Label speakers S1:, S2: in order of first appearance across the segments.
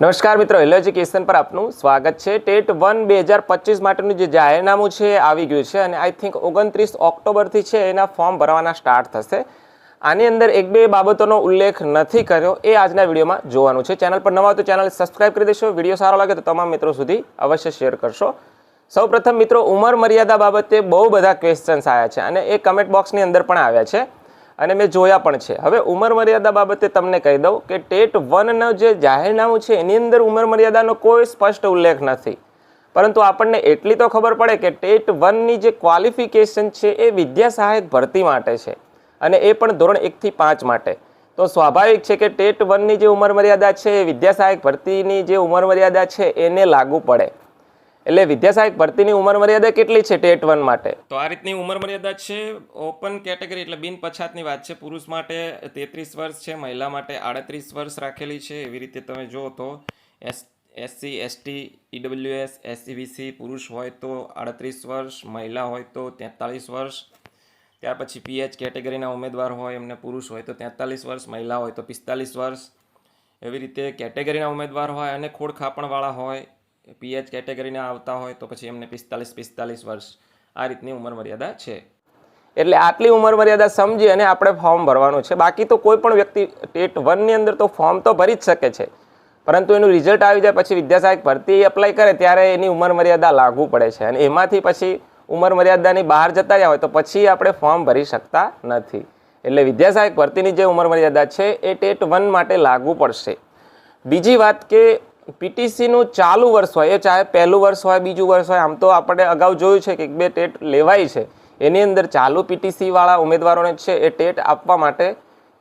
S1: નમસ્કાર મિત્રો hello education પર આપનું સ્વાગત છે. ટેટ વન બે હજાર પચીસ માટેનું જે જાહેરનામું છે, આવી ગયું છે અને આઈ થિંક ઓગણત્રીસ ઓક્ટોબરથી છે, એના ફોર્મ ભરવાના સ્ટાર્ટ થશે. આની અંદર એક, બે બાબતોનો ઉલ્લેખ નથી કર્યો, એ આજના વિડીયોમાં જોવાનું છે. ચેનલ પર નવા તો ચેનલ સબસ્ક્રાઇબ કરી દેશો. વીડિયો સારો લાગે તો તમામ મિત્રો સુધી અવશ્ય શેર કરશો. સૌપ્રથમ મિત્રો, ઉંમર મર્યાદા બાબતે બહુ બધા ક્વેશ્ચન્સ આવ્યા છે અને એ કમેન્ટ બોક્સની અંદર પણ આવ્યા છે. અને મેં જોયા પણ છે. હવે ઉંમર મર્યાદા બાબતે તમને કહી દઉં કે ટેટ વનનો જે જાહેરનામું છે, એની અંદર ઉંમર મર્યાદાનો કોઈ સ્પષ્ટ ઉલ્લેખ નથી. પરંતુ આપણને એટલી તો ખબર પડે કે ટેટ વનની જે ક્વોલિફિકેશન છે, એ વિદ્યા સહાયક ભરતી માટે છે અને એ પણ ધોરણ એકથી પાંચ માટે. તો સ્વાભાવિક છે કે ટેટ વનની જે ઉંમર મર્યાદા છે, એ વિદ્યા સહાયક ભરતીની જે ઉંમર મર્યાદા છે, એને લાગુ પડે. એટલે વિદ્યા સહાયક ભરતીની ઉંમર મર્યાદા કેટલી છે ટેટ વન માટે? તો આ રીતની ઉંમર મર્યાદા છે, ઓપન કેટેગરી એટલે બિન પછાતની વાત છે. પુરુષ માટે તેત્રીસ વર્ષ છે, મહિલા માટે આડત્રીસ વર્ષ રાખેલી છે. એવી રીતે તમે જુઓ તો S, SC, ST, EWS, SCBC પુરુષ હોય તો આડત્રીસ વર્ષ, મહિલા હોય તો તેતાલીસ વર્ષ. ત્યાર પછી પીએચ કેટેગરીના ઉમેદવાર હોય, એમને પુરુષ હોય તો તેતાલીસ વર્ષ, મહિલા હોય તો પિસ્તાલીસ વર્ષ. એવી રીતે કેટેગરીના ઉમેદવાર હોય અને ખોડ ખાપણવાળા હોય. પીએચ કેટેગરીના આવતા હોય તો પછી એમને પિસ્તાલીસ પિસ્તાલીસ વર્ષ આ રીતની ઉંમર મર્યાદા છે. એટલે આટલી ઉંમર મર્યાદા સમજી અને આપણે ફોર્મ ભરવાનું છે. બાકી તો કોઈ પણ વ્યક્તિ ટેટ વનની અંદર તો ફોર્મ તો ભરી જ શકે છે. પરંતુ એનું રિઝલ્ટ આવી જાય પછી વિદ્યાસહાયક ભરતી એપ્લાય કરે ત્યારે એની ઉંમર મર્યાદા લાગુ પડે છે. અને એમાંથી પછી ઉંમર મર્યાદાની બહાર જતા રહ્યા હોય તો પછી આપણે ફોર્મ ભરી શકતા નથી. એટલે વિદ્યાસહાયક ભરતીની જે ઉંમર મર્યાદા છે એ ટેટ વન માટે લાગુ પડશે. બીજી વાત કે પીટીસીનું ચાલુ વર્ષ હોય, એ ચાહે પહેલું વર્ષ હોય, બીજું વર્ષ હોય, આમ તો આપણે અગાઉ જોયું છે કે એક બે ટેટ લેવાય છે. એની અંદર ચાલુ પીટીસીવાળા ઉમેદવારોને છે એ ટેટ આપવા માટે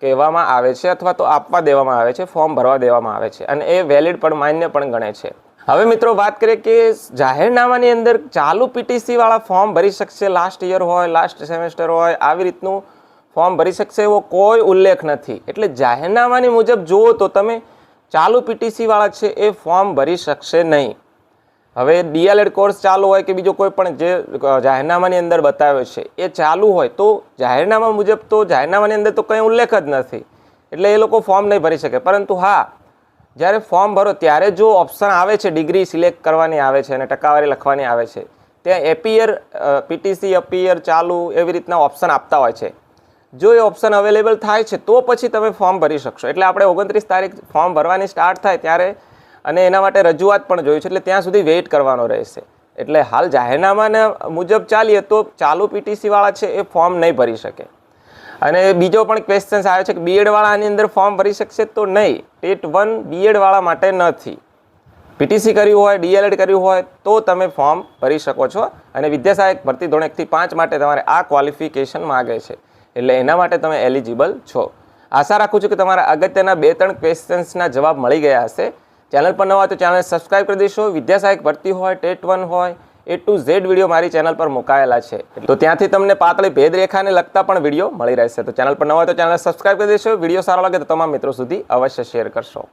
S1: કહેવામાં આવે છે અથવા તો આપવા દેવામાં આવે છે, ફોર્મ ભરવા દેવામાં આવે છે અને એ વેલિડ પણ માન્ય પણ ગણે છે. હવે મિત્રો વાત કરીએ કે જાહેરનામાની અંદર ચાલુ પીટીસીવાળા ફોર્મ ભરી શકશે લાસ્ટ યર હોય લાસ્ટ સેમેસ્ટર હોય, આવી રીતનું ફોર્મ ભરી શકશે એવો કોઈ ઉલ્લેખ નથી. એટલે જાહેરનામાની મુજબ જુઓ તો તમે ચાલુ પીટીસી વાળા છે એ ફોર્મ ભરી શકશે નહીં. હવે ડીએલએડ કોર્સ ચાલુ હોય કે બીજો કોઈ પણ જે જાહેરનામાની અંદર બતાવ્યો છે, એ ચાલુ હોય તો જાહેરનામા મુજબ તો જાહેરનામાની અંદર તો કંઈ ઉલ્લેખ જ નથી. એટલે એ લોકો ફોર્મ નહીં ભરી શકે. પરંતુ હા, જ્યારે ફોર્મ ભરો ત્યારે જો ઓપ્શન આવે છે ડિગ્રી સિલેક્ટ કરવાની આવે છે અને ટકાવારી લખવાની આવે છે, ત્યાં એપીયર પીટીસી અપીયર ચાલુ એવી રીતના ઓપ્શન આપતા હોય છે. જો એ ઓપ્શન અવેલેબલ થાય છે, તો પછી તમે ફોર્મ ભરી શકશો. એટલે આપણે ઓગણત્રીસ તારીખ ફોર્મ ભરવાની સ્ટાર્ટ થાય ત્યારે અને એના માટે રજૂઆત પણ જોઈ છે, એટલે ત્યાં સુધી વેઇટ કરવાનો રહેશે. એટલે હાલ જાહેરનામાના મુજબ ચાલીએ, તો ચાલુ પીટીસી વાળા છે એ ફોર્મ નહીં ભરી શકે. અને બીજો પણ ક્વેશ્ચન્સ આવ્યો છે કે બીએડવાળાની અંદર ફોર્મ ભરી શકશે તો નહીં. ટેટ વન બીએડવાળા માટે નથી. પીટીસી કર્યું હોય ડીએલએડ કર્યું હોય, તો તમે ફોર્મ ભરી શકો છો. અને વિદ્યાસહાયક ભરતી ધોરણ એકથી પાંચ માટે તમારે આ ક્વોલિફિકેશન માગે છે. એટલે એના માટે તમે એલિજિબલ છો. આશા રાખું છું કે તમારા અગત્યના બે ત્રણ ક્વેશ્ચન્સના જવાબ મળી ગયા હશે. ચેનલ પર નવા તો ચેનલ સબસ્ક્રાઈબ કરી દેશો. વિદ્યા સહાયક ભરતી હોય, ટેટ વન હોય એ ટુ ઝેડ વીડિયો મારી ચેનલ પર મુકાયેલા છે. તો ત્યાંથી તમને પાતળી ભેદરેખાને લગતા પણ વીડિયો મળી રહેશે. તો ચેનલ પર નવા તો ચેનલ સબસ્ક્રાઈબ કરી દેશો. વીડિયો સારો લાગે તો તમામ મિત્રો સુધી અવશ્ય શેર કરશો.